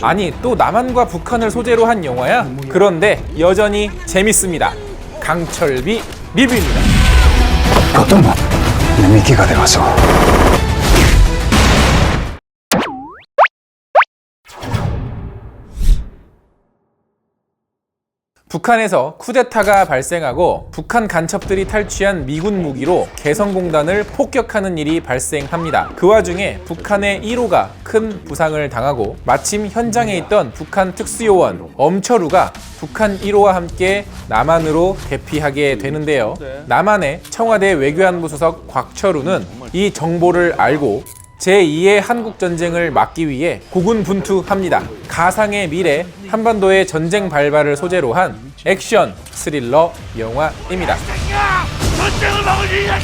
아니 또 남한과 북한을 소재로 한 영화야? 그런데 여전히 재밌습니다. 강철비 리뷰입니다. ことも眠気が出ます 북한에서 쿠데타가 발생하고 북한 간첩들이 탈취한 미군 무기로 개성공단을 폭격하는 일이 발생합니다. 그 와중에 북한의 1호가 큰 부상을 당하고 마침 현장에 있던 북한 특수요원 엄철우가 북한 1호와 함께 남한으로 대피하게 되는데요. 남한의 청와대 외교안보 수석 곽철우는 이 정보를 알고 제2의 한국전쟁을 막기 위해 고군분투합니다. 가상의 미래, 한반도의 전쟁 발발을 소재로 한 액션 스릴러 영화입니다. 전쟁을 막을 일이야!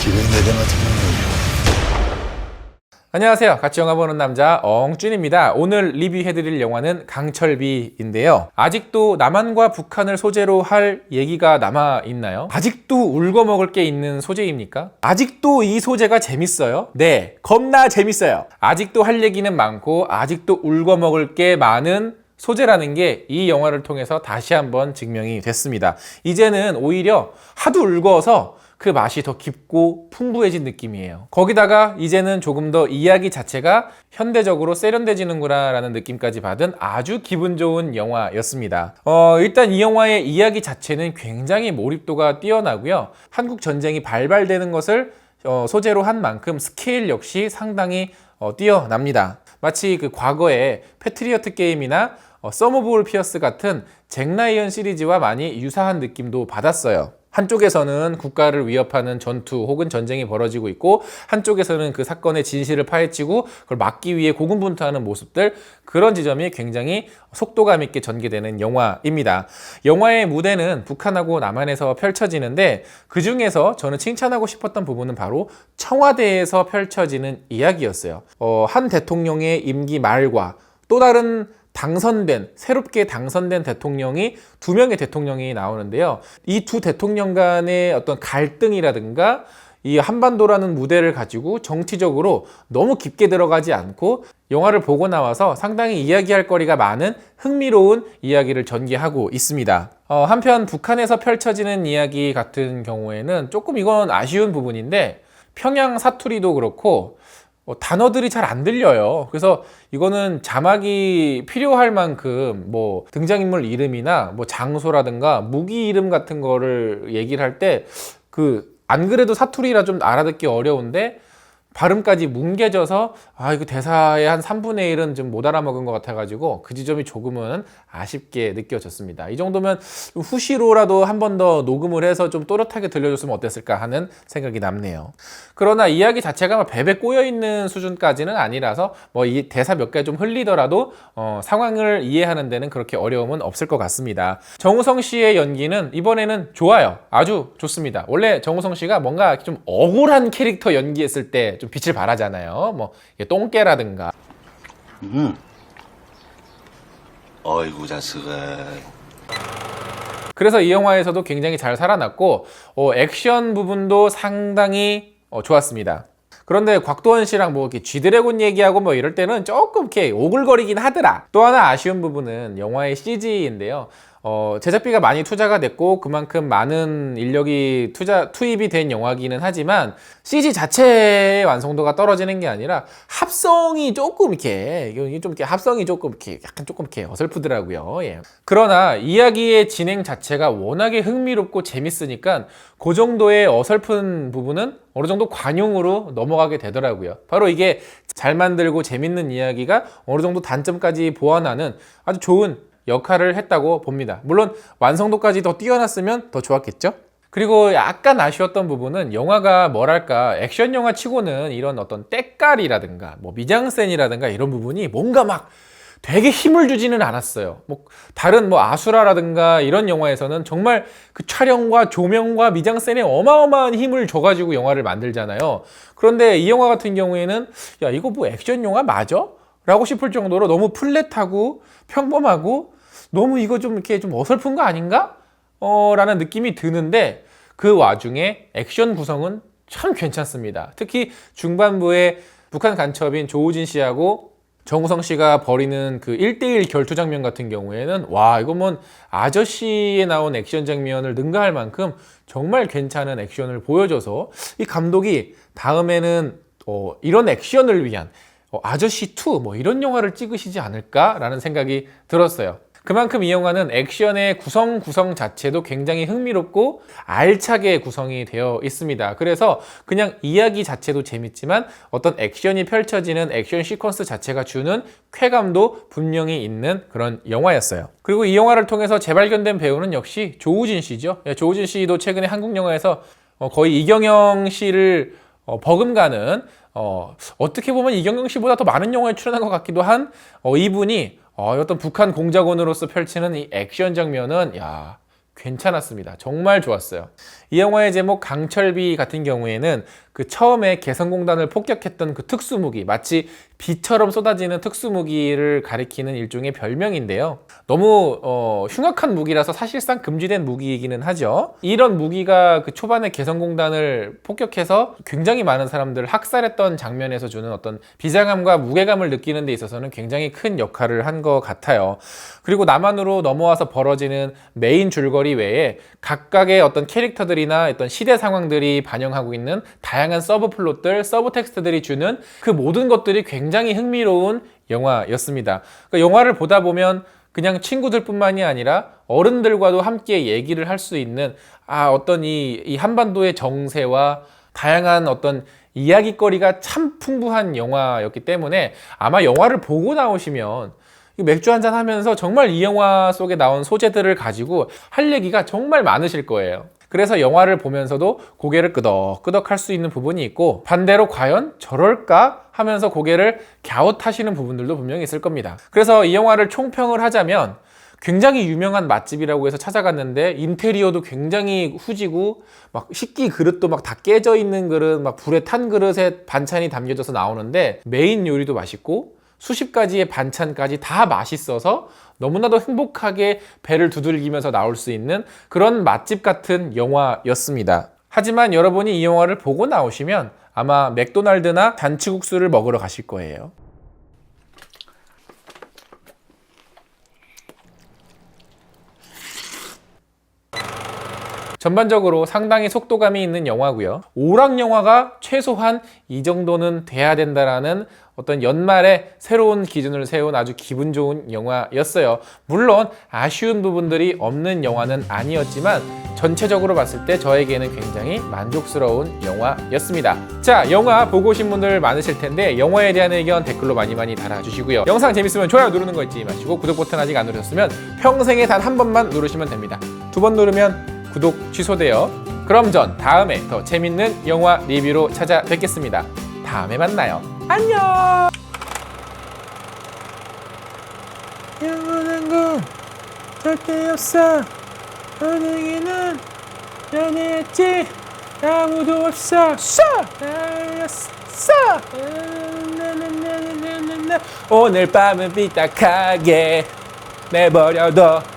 기름 내자마자 안녕하세요. 같이 영화 보는 남자 엉준입니다. 오늘 리뷰해드릴 영화는 강철비인데요. 아직도 남한과 북한을 소재로 할 얘기가 남아 있나요? 아직도 울고 먹을 게 있는 소재입니까? 아직도 이 소재가 재밌어요? 네, 겁나 재밌어요. 아직도 할 얘기는 많고 아직도 울고 먹을 게 많은 소재라는 게 이 영화를 통해서 다시 한번 증명이 됐습니다. 이제는 오히려 하도 울거워서 그 맛이 더 깊고 풍부해진 느낌이에요. 거기다가 이제는 조금 더 이야기 자체가 현대적으로 세련돼지는구나라는 느낌까지 받은 아주 기분 좋은 영화였습니다. 어, 일단 이 영화의 이야기 자체는 굉장히 몰입도가 뛰어나고요. 한국 전쟁이 발발되는 것을 어, 소재로 한 만큼 스케일 역시 상당히 어, 뛰어납니다. 마치 그 과거에 패트리어트 게임이나 어, 올 피어스 같은 잭 라이언 시리즈와 많이 유사한 느낌도 받았어요. 한쪽에서는 국가를 위협하는 전투 혹은 전쟁이 벌어지고 있고 한쪽에서는 그 사건의 진실을 파헤치고 그걸 막기 위해 고군분투하는 모습들 그런 지점이 굉장히 속도감 있게 전개되는 영화입니다. 영화의 무대는 북한하고 남한에서 펼쳐지는데 그 중에서 저는 칭찬하고 싶었던 부분은 바로 청와대에서 펼쳐지는 이야기였어요. 어, 한 대통령의 임기 말과 또 다른 당선된 새롭게 당선된 대통령이 두 명의 대통령이 나오는데요. 이 두 대통령 간의 어떤 갈등이라든가 이 한반도라는 무대를 가지고 정치적으로 너무 깊게 들어가지 않고 영화를 보고 나와서 상당히 이야기할 거리가 많은 흥미로운 이야기를 전개하고 있습니다. 어, 한편 북한에서 펼쳐지는 이야기 같은 경우에는 조금 이건 아쉬운 부분인데 평양 사투리도 그렇고 어, 단어들이 잘 안 들려요. 그래서 이거는 자막이 필요할 만큼 뭐 등장인물 이름이나 뭐 장소라든가 무기 이름 같은 거를 얘기를 할 때 그 안 그래도 사투리라 좀 알아듣기 어려운데 발음까지 뭉개져서 아 이거 대사의 한 3분의 1은 좀 못 알아먹은 것 같아가지고 그 지점이 조금은 아쉽게 느껴졌습니다. 이 정도면 좀 후시로라도 한 번 더 녹음을 해서 좀 또렷하게 들려줬으면 어땠을까 하는 생각이 남네요. 그러나 이야기 자체가 막 베베 꼬여 있는 수준까지는 아니라서 뭐 이 대사 몇 개 좀 흘리더라도 어, 상황을 이해하는 데는 그렇게 어려움은 없을 것 같습니다. 정우성 씨의 연기는 이번에는 좋아요. 아주 좋습니다. 원래 정우성 씨가 뭔가 좀 억울한 캐릭터 연기했을 때좀 빛을 발하잖아요. 뭐 이게 똥개라든가 어이구 자식아 그래서 이 영화에서도 굉장히 잘 살아났고 어, 액션 부분도 상당히 어, 좋았습니다. 그런데 곽도원 씨랑 뭐 이렇게 쥐드래곤 얘기하고 뭐 이럴 때는 조금 이렇게 오글거리긴 하더라. 또 하나 아쉬운 부분은 영화의 CG인데요. 어, 제작비가 많이 투자가 됐고 그만큼 많은 인력이 투자 투입이 된 영화기는 하지만 CG 자체의 완성도가 떨어지는 게 아니라 합성이 조금 이렇게 좀 이렇게 합성이 조금 이렇게 약간 조금 이렇게 어설프더라고요. 예. 그러나 이야기의 진행 자체가 워낙에 흥미롭고 재밌으니까 그 정도의 어설픈 부분은 어느 정도 관용으로 넘어가게 되더라고요. 바로 이게 잘 만들고 재밌는 이야기가 어느 정도 단점까지 보완하는 아주 좋은 역할을 했다고 봅니다. 물론 완성도까지 더 뛰어났으면 더 좋았겠죠? 그리고 약간 아쉬웠던 부분은 영화가 뭐랄까 액션 영화 치고는 이런 어떤 때깔이라든가 뭐 미장센이라든가 이런 부분이 뭔가 막 되게 힘을 주지는 않았어요. 뭐 다른 뭐 아수라라든가 이런 영화에서는 정말 그 촬영과 조명과 미장센에 어마어마한 힘을 줘가지고 영화를 만들잖아요. 그런데 이 영화 같은 경우에는 야 이거 뭐 액션 영화 맞아? 라고 싶을 정도로 너무 플랫하고 평범하고 너무 이거 좀 이렇게 좀 어설픈 거 아닌가? 어, 라는 느낌이 드는데 그 와중에 액션 구성은 참 괜찮습니다. 특히 중반부에 북한 간첩인 조우진 씨하고 정우성 씨가 벌이는 그 1대1 결투 장면 같은 경우에는 와 이거 뭐 아저씨에 나온 액션 장면을 능가할 만큼 정말 괜찮은 액션을 보여줘서 이 감독이 다음에는 어, 이런 액션을 위한 어, 아저씨 2 뭐 이런 영화를 찍으시지 않을까라는 생각이 들었어요. 그만큼 이 영화는 액션의 구성 구성 자체도 굉장히 흥미롭고 알차게 구성이 되어 있습니다. 그래서 그냥 이야기 자체도 재밌지만 어떤 액션이 펼쳐지는 액션 시퀀스 자체가 주는 쾌감도 분명히 있는 그런 영화였어요. 그리고 이 영화를 통해서 재발견된 배우는 역시 조우진 씨죠. 예, 조우진 씨도 최근에 한국 영화에서 어, 거의 이경영 씨를 어, 버금가는 어, 어떻게 보면 이경영 씨보다 더 많은 영화에 출연한 것 같기도 한 어, 이분이 어, 어떤 북한 공작원으로서 펼치는 이 액션 장면은 야 괜찮았습니다. 정말 좋았어요. 이 영화의 제목 강철비 같은 경우에는 그 처음에 개성공단을 폭격했던 그 특수무기 마치 비처럼 쏟아지는 특수무기를 가리키는 일종의 별명인데요. 너무 어, 흉악한 무기라서 사실상 금지된 무기이기는 하죠. 이런 무기가 그 초반에 개성공단을 폭격해서 굉장히 많은 사람들을 학살했던 장면에서 주는 어떤 비장함과 무게감을 느끼는 데 있어서는 굉장히 큰 역할을 한 것 같아요. 그리고 남한으로 넘어와서 벌어지는 메인 줄거리 외에 각각의 어떤 캐릭터들이 나 어떤 시대 상황들이 반영하고 있는 다양한 서브 플롯들, 서브 텍스트들이 주는 그 모든 것들이 굉장히 흥미로운 영화였습니다. 그러니까 영화를 보다 보면 그냥 친구들뿐만이 아니라 어른들과도 함께 얘기를 할 수 있는 아 어떤 이, 이 한반도의 정세와 다양한 어떤 이야기거리가 참 풍부한 영화였기 때문에 아마 영화를 보고 나오시면 이 맥주 한잔 하면서 정말 이 영화 속에 나온 소재들을 가지고 할 얘기가 정말 많으실 거예요. 그래서 영화를 보면서도 고개를 끄덕끄덕 할 수 있는 부분이 있고 반대로 과연 저럴까 하면서 고개를 갸웃하시는 부분들도 분명히 있을 겁니다. 그래서 이 영화를 총평을 하자면 굉장히 유명한 맛집이라고 해서 찾아갔는데 인테리어도 굉장히 후지고 막 식기 그릇도 막 다 깨져 있는 그릇, 막 불에 탄 그릇에 반찬이 담겨져서 나오는데 메인 요리도 맛있고 수십 가지의 반찬까지 다 맛있어서 너무나도 행복하게 배를 두들기면서 나올 수 있는 그런 맛집 같은 영화였습니다. 하지만 여러분이 이 영화를 보고 나오시면 아마 맥도날드나 잔치국수를 먹으러 가실 거예요. 전반적으로 상당히 속도감이 있는 영화고요. 오락 영화가 최소한 이 정도는 돼야 된다라는 어떤 연말에 새로운 기준을 세운 아주 기분 좋은 영화였어요. 물론 아쉬운 부분들이 없는 영화는 아니었지만 전체적으로 봤을 때 저에게는 굉장히 만족스러운 영화였습니다. 자, 영화 보고 오신 분들 많으실 텐데 영화에 대한 의견 댓글로 많이 많이 달아주시고요. 영상 재밌으면 좋아요 누르는 거 잊지 마시고 구독 버튼 아직 안 누르셨으면 평생에 단 한 번만 누르시면 됩니다. 두 번 누르면 구독 취소돼요. 그럼 전 다음에 더 재밌는 영화 리뷰로 찾아뵙겠습니다. 다음에 만나요. 안녕! 영원한 건 절대 없어. 너에게는 연애했지 아무도 없어. 쏴! 나나나나나나. 오늘 밤은 삐딱하게 내버려둬.